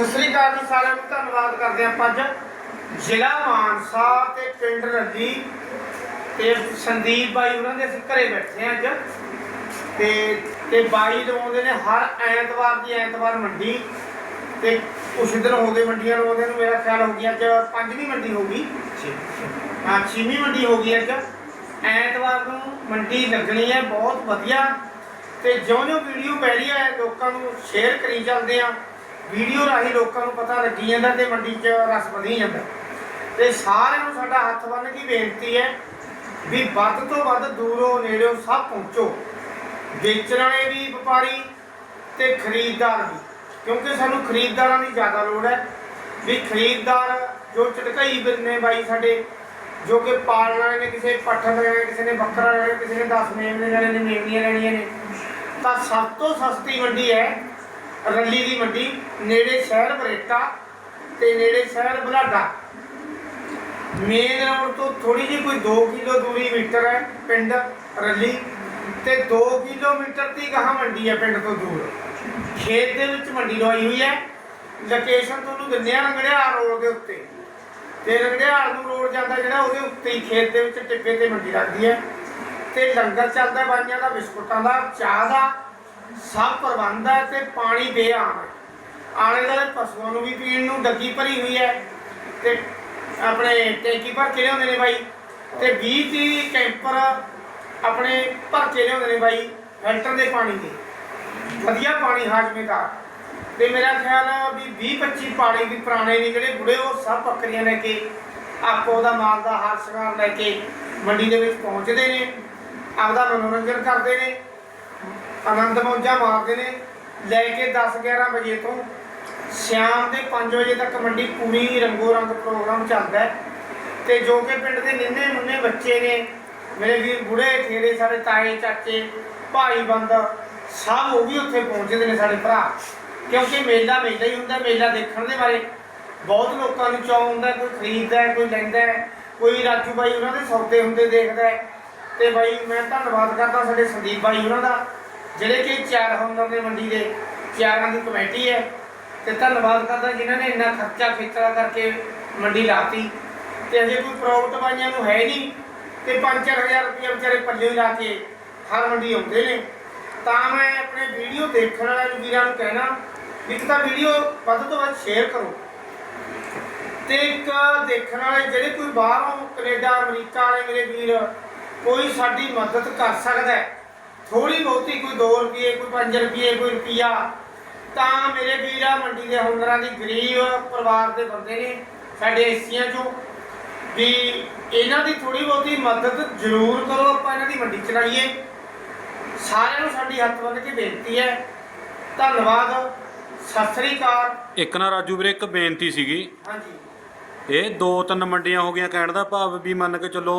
ਸਤਿ ਸ੍ਰੀ ਅਕਾਲ ਜੀ ਸਾਰਿਆਂ ਨੂੰ, ਧੰਨਵਾਦ ਕਰਦੇ ਹਾਂ ਆਪਾਂ ਅੱਜ। ਜ਼ਿਲ੍ਹਾ ਮਾਨਸਾ ਤੇ ਪਿੰਡ ਰੱਦੀ ਤੇ ਸੰਦੀਪ ਬਾਈ ਉਹਨਾਂ ਦੇ ਅਸੀਂ ਘਰੇ ਬੈਠੇ ਹਾਂ ਅੱਜ। ਤੇ ਤੇ ਬਾਈ ਲਵਾਉਂਦੇ ਨੇ ਹਰ ਐਤਵਾਰ ਦੀ ਐਤਵਾਰ ਮੰਡੀ। ਤੇ ਕੁਛ ਦਿਨ ਹੋ ਗਏ ਮੰਡੀਆਂ ਲਵਾਉਂਦੇ ਨੂੰ, ਮੇਰਾ ਖਿਆਲ ਹੋ ਗਿਆ ਅੱਜ ਪੰਜਵੀਂ ਮੰਡੀ ਹੋ ਗਈ। ਹਾਂ, ਛੇਵੀਂ ਮੰਡੀ ਹੋ ਗਈ ਅੱਜ। ਐਤਵਾਰ ਨੂੰ ਮੰਡੀ ਲੱਗਣੀ ਹੈ, ਬਹੁਤ ਵਧੀਆ। ਤੇ ਜਿਉਂ-ਜਿਉਂ ਵੀਡੀਓ ਪੈ ਰਹੀ ਹੈ, ਲੋਕਾਂ ਨੂੰ ਸ਼ੇਅਰ ਕਰੀ ਚੱਲਦੇ ਆ ਵੀਡੀਓ ਰਾਹੀਂ ਲੋਕਾਂ ਨੂੰ ਪਤਾ ਲੱਗੀ ਜਾਂਦਾ ਤੇ ਮੰਡੀ 'ਚ ਰਸ ਵਧੀ ਜਾਂਦਾ। ਤੇ ਸਾਰਿਆਂ ਨੂੰ ਸਾਡਾ ਹੱਥ ਬੰਨ੍ਹ ਕੇ ਬੇਨਤੀ ਹੈ ਵੀ ਵੱਧ ਤੋਂ ਵੱਧ ਦੂਰੋਂ ਨੇੜਿਓਂ ਸਭ ਪਹੁੰਚੋ। ਵੇਚਣ ਵਾਲੇ ਵੀ ਵਪਾਰੀ ਤੇ ਖਰੀਦਦਾਰ ਵੀ। ਕਿਉਂਕਿ ਸਾਨੂੰ ਖਰੀਦਦਾਰਾਂ ਦੀ ਜ਼ਿਆਦਾ ਲੋੜ ਹੈ। ਵੀ ਖਰੀਦਦਾਰ ਜੋ ਝਟਕਾਈ ਨੇ ਬਾਈ ਸਾਡੇ, ਜੋ ਕਿ ਪਾਲਣ ਵਾਲੇ ਨੇ, ਕਿਸੇ ਪੱਠ ਲੈਣੇ ਕਿਸੇ ਨੇ ਬੱਕਰਾ ਲੈਣਾ ਕਿਸੇ ਨੇ 10 ਮੇਮਣੇ ਲੈਣੇ ਨੇ, ਮੇਮਣੀਆਂ ਲੈਣੀਆਂ ਨੇ, ਤਾਂ ਸਭ ਤੋਂ ਸਸਤੀ ਮੰਡੀ ਹੈ ਰੱਲੀ ਦੀ ਮੰਡੀ, ਨੇੜੇ ਸ਼ਹਿਰ ਬਰੇਟਾ ਤੇ ਨੇੜੇ ਸ਼ਹਿਰ ਬਲਾਡਾ। ਮੇਨ ਰੋਡ ਤੋਂ ਥੋੜੀ ਜਿਹੀ ਕੋਈ 2 ਕਿਲੋ ਦੂਰੀ ਮੀਟਰ ਹੈ ਪਿੰਡ ਰੱਲੀ ਤੇ 2 ਕਿਲੋਮੀਟਰ ਦੀ ਗਾਹ ਮੰਡੀ ਹੈ ਪਿੰਡ ਤੋਂ ਦੂਰ। ਖੇਤ ਦੇ ਵਿੱਚ ਮੰਡੀ ਲਵਾਈ ਹੋਈ ਹੈ। ਲੋਕੇਸ਼ਨ ਤੁਹਾਨੂੰ ਦਿੰਦੇ ਆ ਰੰਗੜਿਆਲ ਰੋਡ ਦੇ ਉੱਤੇ। ਤੇ ਰੰਗੜਿਆਲ ਨੂੰ ਰੋਡ ਜਾਂਦਾ ਜਿਹੜਾ ਉਹਦੇ ਉੱਤੇ ਹੀ ਖੇਤ ਦੇ ਵਿੱਚ ਟਿੱਬੇ ਤੇ ਮੰਡੀ ਲੱਗਦੀ ਹੈ। ਤੇ ਲੰਗਰ ਚੱਲਦਾ ਬਾਈਆਂ ਦਾ, ਬਿਸਕੁਟਾਂ ਦਾ, ਚਾਹ ਦਾ ਸਭ ਪ੍ਰਬੰਧ ਹੈ ਤੇ ਪਾਣੀ ਬੇਆਮ ਹੈ। ਆਲੇ ਦੁਆਲੇ ਪਸ਼ੂਆਂ ਨੂੰ ਵੀ ਪੀਣ ਨੂੰ ਡੱਗੀ ਭਰੀ ਹੋਈ ਹੈ ਤੇ ਆਪਣੇ ਟੈਂਕੀ ਭਰ ਕੇ ਲਿਆਉਂਦੇ ਨੇ ਬਾਈ। ਤੇ 20 30 ਕੈਂਪਰ ਆਪਣੇ ਭਰ ਕੇ ਲਿਆਉਂਦੇ ਨੇ ਬਾਈ ਫਿਲਟਰ ਦੇ ਪਾਣੀ ਦੇ ਵਧੀਆ ਪਾਣੀ ਹਾਜ਼ਮੇਦਾਰ ਤੇ ਮੇਰਾ ਖਿਆਲ ਆ ਵੀ 20 25 ਪਾਣੀ ਵੀ ਪੁਰਾਣੇ ਨੇ ਜਿਹੜੇ ਬੁੜੇ, ਉਹ ਸਭ ਬੱਕਰੀਆਂ ਲੈ ਕੇ, ਆਪੋ ਦਾ ਮਾਲ ਦਾ ਹਾਰ ਸ਼ਿੰਗਾਰ ਲੈ ਕੇ ਮੰਡੀ ਦੇ ਵਿੱਚ ਪਹੁੰਚਦੇ ਨੇ, ਆਪਦਾ ਮਨੋਰੰਜਨ ਕਰਦੇ ਨੇ। ਆਨੰਦ ਮੌਜਾਂ ਮਾਰਦੇ ਨੇ। ਲੈ ਕੇ 10 11 ਵਜੇ ਤੋਂ ਸ਼ਾਮ ਦੇ 5 ਵਜੇ ਤੱਕ ਮੰਡੀ ਪੂਰੀ ਰੰਗੋ ਰੰਗ ਪ੍ਰੋਗਰਾਮ ਚੱਲਦਾ ਹੈ। ਤੇ ਜੋ ਕਿ ਪਿੰਡ ਦੇ ਨਿੰਨੇ ਮੁੰਨੇ ਬੱਚੇ ਨੇ, ਮੇਰੇ ਵੀਰ ਬੁੜੇ ਠੇਰੇ ਸਾਡੇ ਤਾਏ, ਚਾਚੇ, ਭਾਈ, ਬੰਦ, ਸਭ ਉਹ ਵੀ ਉੱਥੇ ਪਹੁੰਚਦੇ ਨੇ ਸਾਡੇ ਭਰਾ। ਕਿਉਂਕਿ ਮੇਲਾ ਮੇਲਾ ਹੀ ਹੁੰਦਾ, ਮੇਲਾ ਦੇਖਣ ਦੇ ਬਾਰੇ। ਬਹੁਤ ਲੋਕਾਂ ਨੂੰ ਚਾਅ ਹੁੰਦਾ, ਕੋਈ ਖਰੀਦਦਾ ਕੋਈ ਲੈਂਦਾ ਕੋਈ ਰਾਜੂ ਬਾਈ ਉਹਨਾਂ ਦੇ ਸੌਦੇ ਹੁੰਦੇ ਦੇਖਦਾ ਹੈ। ਤੇ ਬਾਈ, ਮੈਂ ਧੰਨਵਾਦ ਕਰਦਾ ਸਾਡੇ ਸੰਦੀਪ ਬਾਈ ਉਹਨਾਂ ਦਾ। ਜਿਹੜੇ ਕਿ ਚਾਰ ਹੁੰਦਰ ਦੇ ਮੰਡੀ ਦੇ ਚਾਰਾਂ ਦੀ ਕਮੇਟੀ ਹੈ ਤੇ ਧੰਨਵਾਦ ਕਰਦਾ ਜਿਨ੍ਹਾਂ ਨੇ ਇੰਨਾ ਖਰਚਾ ਖੇਚਲਾ ਕਰਕੇ ਮੰਡੀ ਲਾਤੀ। ਤੇ ਅਜੇ ਕੋਈ ਪ੍ਰੋਫਿਟ ਬਾਈਆਂ ਨੂੰ ਹੈ ਨਹੀਂ ਤੇ 5-4000 ਰੁਪਏ ਵਿਚਾਰੇ ਪੱਲੇ ਲਾ ਕੇ ਹਰ ਮੰਡੀ ਆਉਂਦੇ ਨੇ। ਤਾਂ ਮੈਂ ਆਪਣੇ ਵੀਡੀਓ ਦੇਖਣ ਵਾਲੇ ਵੀਰਾਂ ਨੂੰ ਕਹਿਣਾ ਇੱਕ ਤਾਂ ਵੀਡੀਓ ਵੱਧ ਤੋਂ ਵੱਧ ਸ਼ੇਅਰ ਕਰੋ। ਤੇ ਇੱਕ ਦੇਖਣ ਵਾਲੇ ਜਿਹੜੇ ਕੋਈ ਬਾਹਰੋਂ ਕੈਨੇਡਾ, ਅਮਰੀਕਾ ਵਾਲੇ ਮੇਰੇ ਵੀਰ, ਕੋਈ ਸਾਡੀ ਮਦਦ ਕਰ ਸਕਦਾ ਹੈ। ਥੋੜੀ ਬਹੁਤੀ ਕੋਈ 2 ਰੁਪਏ ਕੋਈ 5 ਰੁਪਏ ਕੋਈ ਰੁਪਿਆ ਤਾਂ ਮੇਰੇ ਵੀਰਾ ਮੰਡੀ ਦੇ ਹੁਨਰਾਂ ਦੀ ਗਰੀਬ ਪਰਿਵਾਰ ਦੇ ਬੰਦੇ ਨੇ ਸਾਡੇ ਏਸੀਆਂ ਚੋਂ ਵੀ ਇਹਨਾਂ ਦੀ ਥੋੜੀ ਬਹੁਤੀ ਮਦਦ ਜ਼ਰੂਰ ਕਰੋ ਆਪਾਂ ਇਹਨਾਂ ਦੀ ਮੰਡੀ ਚਲਾਈਏ। ਸਾਰਿਆਂ ਨੂੰ ਸਾਡੀ ਹੱਥ ਬੰਨ੍ਹ ਕੇ ਬੇਨਤੀ ਹੈ। ਧੰਨਵਾਦ। ਸਤਿ ਸ੍ਰੀ ਅਕਾਲ। ਇੱਕ ਨਾ ਰਾਜੂ ਵੀਰੇ ਇੱਕ ਬੇਨਤੀ ਸੀਗੀ। ਹਾਂਜੀ। ਇਹ ਦੋ ਤਿੰਨ ਮੰਡੀਆਂ ਹੋ ਗਈਆਂ ਕਹਿਣ ਦਾ ਭਾਵ ਵੀ ਮੰਨ ਕੇ ਚੱਲੋ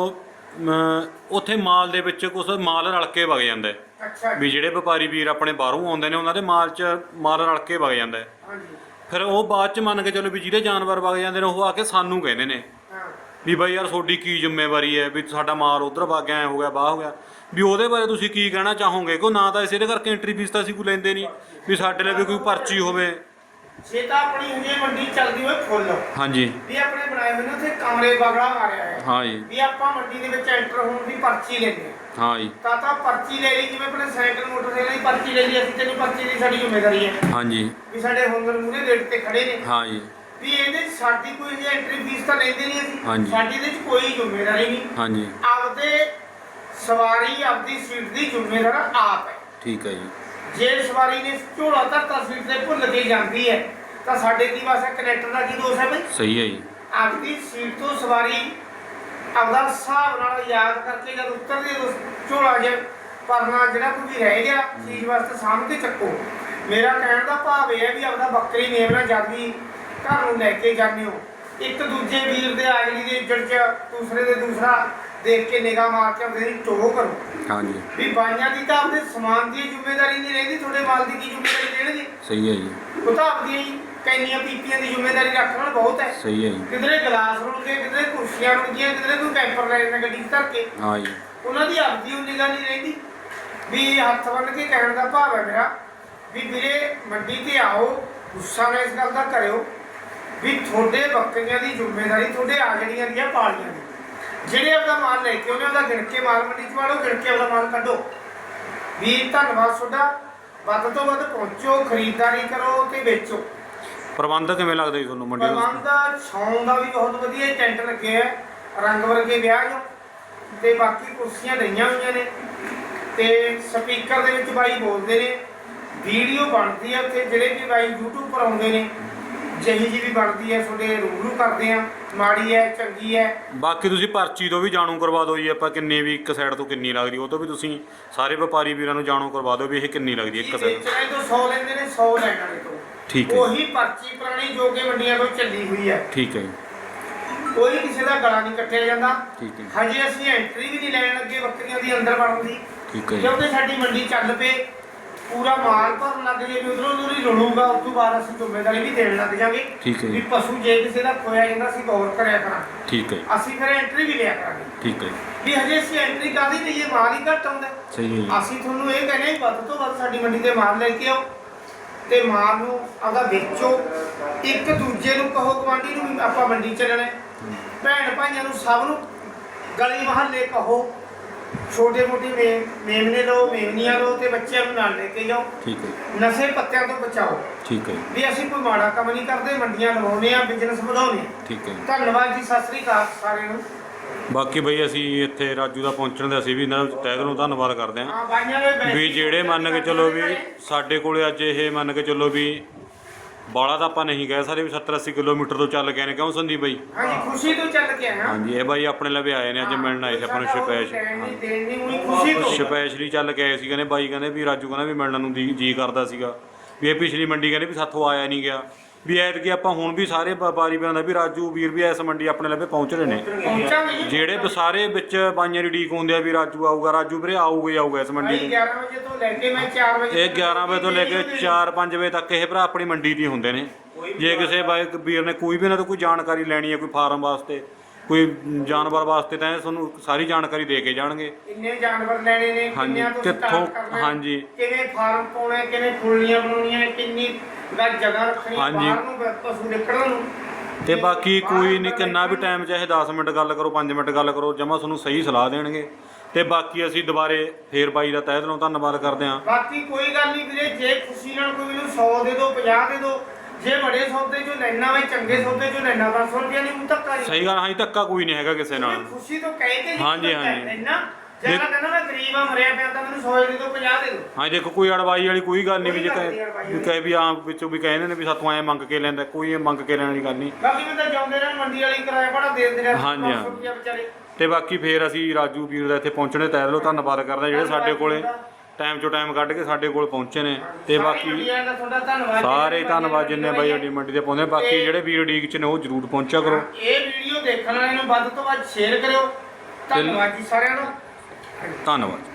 ਉੱਥੇ ਮਾਲ ਦੇ ਵਿੱਚ ਕੁਝ ਮਾਲ ਰਲ ਕੇ ਵਗ ਜਾਂਦਾ। ਹੈ। ਅੱਛਾ ਵੀ ਜਿਹੜੇ ਵਪਾਰੀ ਵੀਰ ਆਪਣੇ ਬਾਹਰੋਂ ਆਉਂਦੇ ਨੇ ਉਹਨਾਂ ਦੇ ਮਾਲ 'ਚ ਮਾਲ ਰਲ ਕੇ ਵਗ ਜਾਂਦਾ ਹੈ। ਹਾਂਜੀ। ਫਿਰ ਉਹ ਬਾਅਦ 'ਚ ਮੰਨ ਕੇ ਚੱਲੋ ਵੀ ਜਿਹਦੇ ਜਾਨਵਰ ਵਗ ਜਾਂਦੇ ਨੇ ਉਹ ਆ ਕੇ ਸਾਨੂੰ ਕਹਿੰਦੇ ਨੇ। ਹਾਂ। ਵੀ ਬਾਈ ਯਾਰ ਤੁਹਾਡੀ ਕੀ ਜ਼ਿੰਮੇਵਾਰੀ ਹੈ? ਵੀ ਸਾਡਾ ਮਾਲ ਉਧਰ ਵਗ ਗਿਆ ਐ ਹੋ ਗਿਆ ਬਾਹ ਹੋ ਗਿਆ। ਵੀ ਉਹਦੇ ਬਾਰੇ ਤੁਸੀਂ ਕੀ ਕਹਿਣਾ ਚਾਹੋਗੇ? ਕੋ ਨਾ ਤਾਂ ਇਸੇ ਦੇ ਕਰਕੇ ਐਂਟਰੀ ਫੀਸ ਤਾਂ ਅਸੀਂ ਕੋਈ ਲੈਂਦੇ ਨਹੀਂ। ਵੀ ਸਾਡੇ ਲਈ ਵੀ ਕੋਈ ਪਰਚੀ ਹੋਵੇ। ਜੇ ਤਾਂ ਆਪਣੀ ਹਜੇ ਮੰਡੀ ਚੱਲਦੀ ਹੋਏ ਫੁੱਲ। ਹਾਂਜੀ। ਵੀ ਆਪਣੇ ਬਣਾਏ ਹੋਏ ਨੇ ਉੱਥੇ ਕਮਰੇ ਬਗੜਾ ਮਾਰਿਆ ਹੈ ਹਾਂ ਜੀ। ਵੀ ਆਪਾਂ ਮੰਡੀ ਦੇ ਵਿੱਚ ਐਂਟਰ ਹੋਣ ਦੀ ਪਰਚੀ ਲੈਂਦੇ ਹਾਂ। ਹਾਂ ਜੀ। ਤਾਂ ਤਾਂ ਪਰਚੀ ਲੈ ਲਈ ਜਿਵੇਂ ਆਪਣੇ ਸਾਈਕਲ ਮੋਟਰਸਾਈਕਲ ਦੀ ਪਰਚੀ ਲੈ ਲਈ ਅਸੀਂ ਤੈਨੂੰ ਪਰਚੀ ਦੀ ਸਾਡੀ ਜ਼ਿੰਮੇਵਾਰੀ ਹੈ। ਹਾਂਜੀ ਵੀ ਸਾਡੇ ਹੁਨਰ ਮੂਰੇ ਰੇਟ ਤੇ ਖੜੇ ਨੇ। ਹਾਂ ਜੀ। ਵੀ ਇਹਦੇ 'ਚ ਸਾਡੀ ਕੋਈ ਹਜੇ ਐਂਟਰੀ ਫੀਸ ਤਾਂ ਲੈਂਦੇ ਨਹੀਂ ਅਸੀਂ। ਹਾਂਜੀ। ਸਾਡੀ ਇਹਦੇ 'ਚ ਕੋਈ ਜ਼ਿੰਮੇਵਾਰੀ ਨਹੀਂ। ਹਾਂਜੀ ਆਪਦੇ ਸਵਾਰੀ ਆਪਦੀ ਸੀਟ ਦੀ ਜ਼ਿੰਮੇਵਾਰ ਆਪ ਹੈ। ਠੀਕ ਹੈ ਜੀ। ਜੇ ਸਵਾਰੀ ਨੇ ਝੋਲਾ ਧਰਤਾ ਸੀਟ ਤੇ ਭੁੱਲ ਕੇ ਜਾਂਦੀ ਹੈ। ਤਾਂ ਸਾਡੇ ਕੀ ਵਾਸਾ ਕਨੈਕਟਰ ਦਾ ਕੀ ਦੋਸ਼ ਹੈ ਬਈ? ਸਹੀ ਹੈ ਜੀ। ਆਪਦੀ ਸੀਟ ਤੋਂ ਸਵਾਰੀ ਆਪਦਾ ਹਿਸਾਬ ਨਾਲ ਯਾਦ ਕਰਕੇ ਜਦ ਉਤਰਦੀ ਹੈ ਉਸ ਝੋਲਾ ਜੇ ਪਰਨਾ ਜਿਹੜਾ ਵੀ ਰਹਿ ਗਿਆ ਚੀਜ਼ ਵਾਸਤੇ ਸਾਂਭ ਕੇ ਚੱਕੋ। ਮੇਰਾ ਕਹਿਣ ਦਾ ਭਾਵ ਇਹ ਹੈ ਵੀ ਆਪਦਾ ਬੱਕਰੀ ਮੇਮਣਾ ਜਦ ਵੀ ਘਰ ਨੂੰ ਲੈ ਕੇ ਜਾਂਦੇ ਹੋ ਇੱਕ ਦੂਜੇ ਵੀਰ ਦੇ ਆਗਲੀ ਦੇ ਇੱਜ਼ਤ ਚ ਦੂਸਰੇ ਦੇ ਦੂਸਰਾ ਦੇਖ ਕੇ ਨਿਗਾਹ ਮਾਰ ਕੇ ਆਪਣੀ ਟੋਹ ਕਰੋ। ਹਾਂਜੀ। ਵੀ ਬਾਈਆਂ ਦੀ ਤਾਂ ਆਪਦੇ ਸਮਾਨ ਦੀ ਜ਼ਿੰਮੇਵਾਰੀ ਨਹੀਂ ਰਹਿੰਦੀ ਤੁਹਾਡੇ ਮਾਲ ਦੀ ਕੀ ਜ਼ਿੰਮੇਵਾਰੀ ਦੇਣਗੇ? ਸਹੀ ਹੈ ਜੀ। ਉਹ ਤਾਂ ਆਪਦੀਆਂ ਹੀ ਕੈਨੀਆਂ ਪੀਪੀਆਂ ਦੀ ਜ਼ਿੰਮੇਵਾਰੀ ਰੱਖਣ ਬਹੁਤ ਹੈ। ਸਹੀ ਹੈ ਜੀ। ਕਿਧਰੇ ਗਲਾਸ ਰੁਲ ਗਏ ਕਿਧਰੇ ਕੁਰਸੀਆਂ ਰੁਲ ਗਈਆਂ ਕਿਧਰੇ ਕੋਈ ਕੈਂਪਰ ਲੈ ਜਾਂਦਾ ਗੱਡੀ ਧਰ ਕੇ। ਹਾਂ ਜੀ। ਉਹਨਾਂ ਦੀ ਆਪਦੀ ਉਹ ਨਿਗਾਹ ਨਹੀਂ ਰਹਿੰਦੀ। ਵੀ ਹੱਥ ਬੰਨ ਕੇ ਕਹਿਣ ਦਾ ਭਾਵ ਹੈ ਮੇਰਾ ਵੀ ਵੀਰੇ ਮੰਡੀ ਤੇ ਆਓ ਗੁੱਸਾ ਨਾ ਇਸ ਗੱਲ ਦਾ ਕਰਿਓ ਵੀ ਤੁਹਾਡੇ ਬੱਕਰੀਆਂ ਦੀ ਜ਼ਿੰਮੇਵਾਰੀ ਤੁਹਾਡੇ ਆਜੜੀਆਂ ਦੀਆਂ ਪਾਲੀਆਂ ਦੀ ਜਿਹੜੇ ਆਪਦਾ ਮਾਲ ਲੈ ਕੇ ਉਹਨੇ ਉਹਦਾ ਗਿਣ ਕੇ ਮਾਲ ਮੰਡੀ ਚ ਵਾੜੋ ਗਿਣ ਕੇ ਆਪਦਾ ਮਾਲ ਕੱਢੋ। ਵੀ ਧੰਨਵਾਦ ਤੁਹਾਡਾ। ਵੱਧ ਤੋਂ ਵੱਧ ਪਹੁੰਚੋ ਖਰੀਦਦਾਰੀ ਕਰੋ ਤੇ ਵੇਚੋ। ਪ੍ਰਬੰਧ ਕਿਵੇਂ ਲੱਗਦਾ ਜੀ ਤੁਹਾਨੂੰ ਮੰਡੀ ਦਾ ਪ੍ਰਬੰਧ ਦਾ ਛਾਉਂ ਦਾ ਵੀ ਬਹੁਤ ਵਧੀਆ ਟੈਂਟ ਲੱਗੇ ਆ ਰੰਗ ਵਰਗੇ ਵਿਆਹ ਜੋ ਤੇ ਬਾਕੀ ਕੁਰਸੀਆਂ ਲਈਆਂ ਹੋਈਆਂ ਨੇ। ਤੇ ਸਪੀਕਰ ਦੇ ਵਿੱਚ ਬਾਈ ਬੋਲਦੇ ਨੇ। ਵੀਡੀਓ ਬਣਦੀ ਆ ਉੱਥੇ ਜਿਹੜੇ ਵੀ ਬਾਈ YouTube ਪਰ ਆਉਂਦੇ ਨੇ। ਜਿਹੀ ਜੀ ਵੀ ਬਣਦੀ ਹੈ ਤੁਹਾਡੇ ਰੂਬਰੂ ਕਰਦੇ ਆ ਮਾੜੀ ਹੈ ਚੰਗੀ ਹੈ। ਬਾਕੀ ਤੁਸੀਂ ਪਰਚੀ ਤੋਂ ਵੀ ਜਾਣੂ ਕਰਵਾ ਦਿਓ ਜੀ ਆਪਾਂ ਕਿੰਨੀ ਵੀ ਇੱਕ ਸਾਈਡ ਤੋਂ ਕਿੰਨੀ ਲੱਗਦੀ ਉਹ ਤੋਂ ਵੀ ਤੁਸੀਂ ਸਾਰੇ ਵਪਾਰੀ ਵੀਰਾਂ ਨੂੰ ਜਾਣੂ ਕਰਵਾ ਦਿਓ ਵੀ ਇਹ ਕਿੰਨੀ ਲੱਗਦੀ ਹੈ ਇੱਕ ਸਾਈਡ ਵੇਚਣੇ ਤੋਂ 100 ਲੈਂਦੇ ਨੇ 100 ਲੈਣ ਵਾਲੇ ਤੋਂ। ਠੀਕ ਹੈ ਉਹੀ ਪਰਚੀ ਪੁਰਾਣੀ ਜੋ ਕਿ ਮੰਡੀਆਂ ਤੋਂ ਚੱਲੀ ਹੋਈ ਹੈ। ਠੀਕ ਹੈ ਜੀ, ਕੋਈ ਕਿਸੇ ਦਾ ਗਲਾ ਨਹੀਂ ਕੱਟਿਆ ਜਾਂਦਾ। ਠੀਕ ਹੈ ਹਜੇ ਅਸੀਂ ਐਂਟਰੀ ਵੀ ਨਹੀਂ ਲੈਣ ਲੱਗੇ ਬੱਕਰੀਆਂ ਦੀ ਅੰਦਰ ਵੜਨ ਦੀ। ਠੀਕ ਹੈ ਜੀ, ਕਿਉਂਕਿ ਸਾਡੀ ਮੰਡੀ ਚੱਲ ਪਏ ਪੂਰਾ ਮਾਲ ਭਰਨ ਲੱਗ ਜੇ ਵੀ ਉਧਰੋਂ ਉਧਰ ਹੀ ਰੁਲੂਗਾ ਉਸ ਤੋਂ ਬਾਅਦ ਅਸੀਂ ਜ਼ਿੰਮੇਵਾਰੀ ਵੀ ਦੇਣ ਲੱਗ ਜਾਵਾਂਗੇ। ਠੀਕ ਹੈ ਵੀ ਪਸ਼ੂ ਜੇ ਕਿਸੇ ਦਾ ਖੋਇਆ ਜਾਂਦਾ ਅਸੀਂ ਗੌਰ ਕਰਿਆ ਕਰਾਂ ਠੀਕ ਹੈ। ਜੀ, ਅਸੀਂ ਫਿਰ ਐਂਟਰੀ ਵੀ ਲਿਆ ਕਰਾਂਗੇ। ਠੀਕ ਹੈ। ਜੀ, ਵੀ ਹਜੇ ਅਸੀਂ ਐਂਟਰੀ ਕਾਦੀ ਲਈਏ ਮਾਲ ਹੀ ਘੱਟ ਆਉਂਦਾ ਸਹੀ ਹੈ ਜੀ, ਅਸੀਂ ਤੁਹਾਨੂੰ ਇਹ ਕਹਿੰਦੇ ਹਾਂ ਵੀ ਵੱਧ ਤੋਂ ਵੱਧ ਸਾਡੀ ਮੰਡੀ ਤੇ ਮਾਲ ਲੈ ਕੇ ਆਓ ਤੇ ਮਾਲ ਨੂੰ ਆਪਦਾ ਵੇਚੋ। ਇੱਕ ਦੂਜੇ ਨੂੰ ਕਹੋ ਗਵਾਂਢੀ ਨੂੰ ਵੀ ਆਪਾਂ ਮੰਡੀ ਚੱਲਣਾ ਹੈ। ਭੈਣ ਭਾਈਆਂ ਨੂੰ ਸਭ ਨੂੰ ਗਲੀ ਮਹੱਲੇ ਕਹੋ। ਛੋਟੇ ਮੋਟੇ ਮੇਮ ਮੇਮਨੇ ਲਓ ਮੇਮਨੀਆਂ ਲਓ ਤੇ ਬੱਚਿਆਂ ਨੂੰ ਨਾਲ ਲੈ ਕੇ ਜਾਓ। ਠੀਕ ਹੈ ਨਸ਼ੇ ਪੱਤਿਆਂ ਤੋਂ ਬਚਾਓ। ਠੀਕ ਹੈ ਵੀ ਅਸੀਂ ਕੋਈ ਮਾੜਾ ਕੰਮ ਨਹੀਂ ਕਰਦੇ ਮੰਡੀਆਂ ਲਵਾਉਂਦੇ ਆ ਬਿਜ਼ਨਸ ਵਧਾਉਂਦੇ ਆ ਠੀਕ ਹੈ ਜੀ। ਧੰਨਵਾਦ ਜੀ ਸਤਿ ਸ੍ਰੀ ਅਕਾਲ ਸਾਰਿਆਂ ਨੂੰ। ਬਾਕੀ ਬਈ ਅਸੀਂ ਇੱਥੇ ਰਾਜੂ ਦਾ ਪਹੁੰਚਣ ਦੇ ਅਸੀਂ ਵੀ ਇਹਨਾਂ ਦਾ ਤਹਿ ਦਿਲੋਂ ਧੰਨਵਾਦ ਕਰਦੇ ਹਾਂ। ਹਾਂ ਬਾਈਆਂ ਦੇ ਬੈਠ ਵੀ ਜਿਹੜੇ ਮੰਨ ਕੇ ਚੱਲੋ ਵੀ ਸਾਡੇ ਕੋਲੇ ਅੱਜ ਇਹ ਮੰਨ ਕੇ ਚੱਲੋ ਵੀ ਬਾਲਾ ਤਾਂ ਆਪਾਂ ਨਹੀਂ ਗਏ ਸਾਰੇ ਵੀ 70 80 ਕਿਲੋਮੀਟਰ ਤੋਂ ਚੱਲ ਗਏ ਨੇ। ਕਿਉਂ ਸੰਦੀਪ ਬਾਈ? ਹਾਂਜੀ ਖੁਸ਼ੀ ਤੋਂ ਚੱਲ ਕੇ ਆਇਆ ਹਾਂਜੀ ਇਹ ਬਾਈ ਆਪਣੇ ਲਵੇ ਆਏ ਨੇ ਅੱਜ ਮਿਲਣ ਆਏ ਸੀ ਆਪਾਂ ਨੂੰ ਸਪੈਸ਼। ਖੁਸ਼ੀ ਤੋਂ। ਸਪੈਸ਼ਲੀ ਚੱਲ ਕੇ ਆਏ ਸੀ ਕਹਿੰਦੇ ਬਾਈ ਕਹਿੰਦੇ ਵੀ ਰਾਜੂ ਕਹਿੰਦਾ ਵੀ ਮਿਲਣ ਨੂੰ ਜੀ ਕਰਦਾ ਸੀਗਾ। ਵੀ ਇਹ ਪਿਛਲੀ ਮੰਡੀ ਕਹਿੰਦੇ ਵੀ ਸਾਥੋਂ ਆਇਆ ਨਹੀਂ ਗਿਆ। ਵੀ ਐਤਕੀ ਆਪਾਂ ਹੁਣ ਵੀ ਸਾਰੇ ਵਪਾਰੀ ਬੰਦਾ ਵੀ ਰਾਜੂ ਵੀਰ ਵੀ ਇਸ ਮੰਡੀ ਆਪਣੇ ਲਵੇ ਪਹੁੰਚ ਰਹੇ ਨੇ। ਪਹੁੰਚਾਂਗੇ ਜੀ। ਜਿਹੜੇ ਬ- ਸਾਰੇ ਵਿੱਚ ਬਾਈਆਂ ਦੀ ਡੀਕ ਹੁੰਦੇ ਆ ਵੀ ਰਾਜੂ ਆਊਗਾ ਰਾਜੂ ਵੀਰੇ ਆਊਗਾ ਹੀ ਆਊਗਾ ਇਸ ਮੰਡੀ ਭਾਈ ਤੇ। 11 ਵਜੇ ਤੋਂ ਲੈ ਕੇ ਮੈਂ 4 ਵਜੇ ਇਹ 11 ਵਜੇ ਤੋਂ ਲੈ ਕੇ 4-5 ਵਜੇ ਤੱਕ ਇਹ ਭਰਾ ਆਪਣੀ ਮੰਡੀ ਹੀ ਹੁੰਦੇ ਨੇ। ਜੇ ਕਿਸੇ ਬਾਈ ਵੀਰ ਨੇ ਕੋਈ ਵੀ ਨਾ ਤਾਂ ਕੋਈ ਜਾਣਕਾਰੀ ਲੈਣੀ ਹੈ ਕੋਈ ਫਾਰਮ ਵਾਸਤੇ ਕੋਈ ਜਾਨਵਰ ਵਾਸਤੇ ਤਾਂ ਇਹ ਤੁਹਾਨੂੰ ਸਾਰੀ ਜਾਣਕਾਰੀ ਦੇ ਕੇ ਜਾਣਗੇ। ਕਿੰਨੇ ਜਾਨਵਰ ਲੈਣੇ ਨੇ ਹਾਂਜੀ, ਕਿੰਨਿਆਂ ਤੋਂ ਕਿੱਥੋਂ- start ਕਰਨਾ ਹੈ, ਹਾਂਜੀ। ਕਿਵੇਂ ਫਾਰਮ ਪਾਉਣਾ ਹੈ, ਕਿਵੇਂ ਖੁੱਲੀਆਂ ਬਣਾਉਣੀਆਂ ਹੈ, ਕਿੰਨੀ ਗੱਲ ਜਗ੍ਹਾ ਰੱਖਣੀ ਹੈ, ਹਾਂਜੀ। ਬਾਹਰ ਨੂੰ ਬ- ਪਸ਼ੂ ਨਿਕਲਣ ਨੂੰ। ਤੇ ਬਾਕੀ ਬਾਹਰ ਕੋਈ ਨਹੀਂ ਕਿੰਨਾ ਵੀ ਟਾਈਮ ਚਾਹੇ 10 ਮਿੰਟ ਗੱਲ ਕਰੋ 5 ਮਿੰਟ ਗੱਲ ਕਰੋ ਜਮਾ ਤੁਹਾਨੂੰ ਸਹੀ ਸਲਾਹ ਦੇਣਗੇ। ਤੇ ਬਾਕੀ ਅਸੀਂ ਦੁਬਾਰੇ ਫੇਰ ਬਾਈ ਦਾ ਤਹਿ ਦਿਲੋਂ ਧੰਨਵਾਦ ਕਰਦੇ ਹਾਂ। ਬਾਕੀ ਕੋਈ ਗੱਲ ਨਹੀਂ ਵੀਰੇ ਜੇ ਖੁਸ਼ੀ ਨਾਲ ਕੋਈ ਮੈਨੂੰ 100 ਦੇ ਦਿਓ 50 ਦੇ ਦਿਓ ਜੇ ਬੜੇ ਸੌਦੇ ਚੋਂ ਲੈਣਾ ਵੇ ਚੰਗੇ ਸੌਦੇ ਚੋਂ ਲੈਣਾ 500 ਰੁਪਏ ਨਹੀਂ ਹੁਣ ਤੱਕ ਕਰੀ ਸਹੀ ਗੱਲ ਹਾਂ ਜੀ ਧੱਕਾ ਕੋਈ ਨਹੀਂ ਹੈਗਾ ਕਿਸੇ ਨਾਲ। ਖੁਸ਼ੀ ਤੋਂ ਕਹਿ ਕੇ ਹਾਂਜੀ, ਹਾਂਜੀ। ਜੇ ਮੈਂ ਕਹਿੰਦਾ ਮੈਂ ਗਰੀਬ ਆ ਮਰਿਆ ਪਿਆ ਤਾਂ ਮੈਨੂੰ 100 ਦੇ ਦਿਓ 50 ਦੇ ਦਿਓ। ਹਾਂ ਦੇਖੋ ਕੋਈ ਅੜਵਾਈ ਵਾਲੀ ਕੋਈ ਗੱਲ ਨਹੀਂ ਵੀ ਜੇ ਕਹੇ ਨਹੀਂ ਵੀ ਕਹੇ ਵੀ ਆ ਵਿੱਚੋਂ ਵੀ ਕਹਿੰਦੇ ਨੇ ਵੀ ਸਾਥੋਂ ਐ ਮੰਗ ਕੇ ਲੈਂਦਾ ਕੋਈ ਇਹ ਮੰਗ ਕੇ ਲੈਣ ਵਾਲੀ ਗੱਲ ਨਹੀਂ। ਬਾਕੀ ਮੈਂ ਤਾਂ ਜਾਉਂਦੇ ਰਹਿਣ ਮੰਡੀ ਵਾਲੀ ਕਿਰਾਇਆ ਬੜਾ ਦੇ ਦਿੰਦੇ ਨੇ ਹਾਂਜੀ, 500 ਹਾਂਜੀ। ਰੁਪਏ ਵਿਚਾਰੇ। ਤੇ ਬਾਕੀ ਫੇਰ ਅਸੀਂ ਰਾਜੂ ਵੀਰ ਦਾ ਇੱਥੇ ਪਹੁੰਚਣੇ ਤੈਅ ਦਿਲੋਂ ਧੰਨਵਾਦ ਕਰਦੇ ਹਾਂ ਜਿਹੜੇ ਸਾਡੇ ਕੋਲੇ। ਟਾਈਮ ਚੋਂ ਟਾਈਮ ਕੱਢ ਕੇ ਸਾਡੇ ਕੋਲ ਪਹੁੰਚੇ ਨੇ ਤੇ ਬਾਕੀ ਦਾ ਸਾਰੇ ਧੰਨਵਾਦ ਜਿੰਨੇ ਬਾਈ ਅੱਡੀ ਮੰਡੀ ਤੇ ਪਹੁੰਚੇ ਬਾਕੀ ਜਿਹੜੇ ਵੀਰ ਡੀਕ ਚ ਨੇ ਉਹ ਜਰੂਰ ਪਹੁੰਚਿਆ ਕਰੋ। ਇਹ ਵੀਡੀਓ ਦੇਖਣ ਵਾਲਿਆਂ ਨੂੰ ਵੱਧ ਤੋਂ ਵੱਧ ਸ਼ੇਅਰ ਕਰਿਓ। ਧੰਨਵਾਦ ਜੀ ਸਾਰਿਆਂ ਦਾ ਧੰਨਵਾਦ।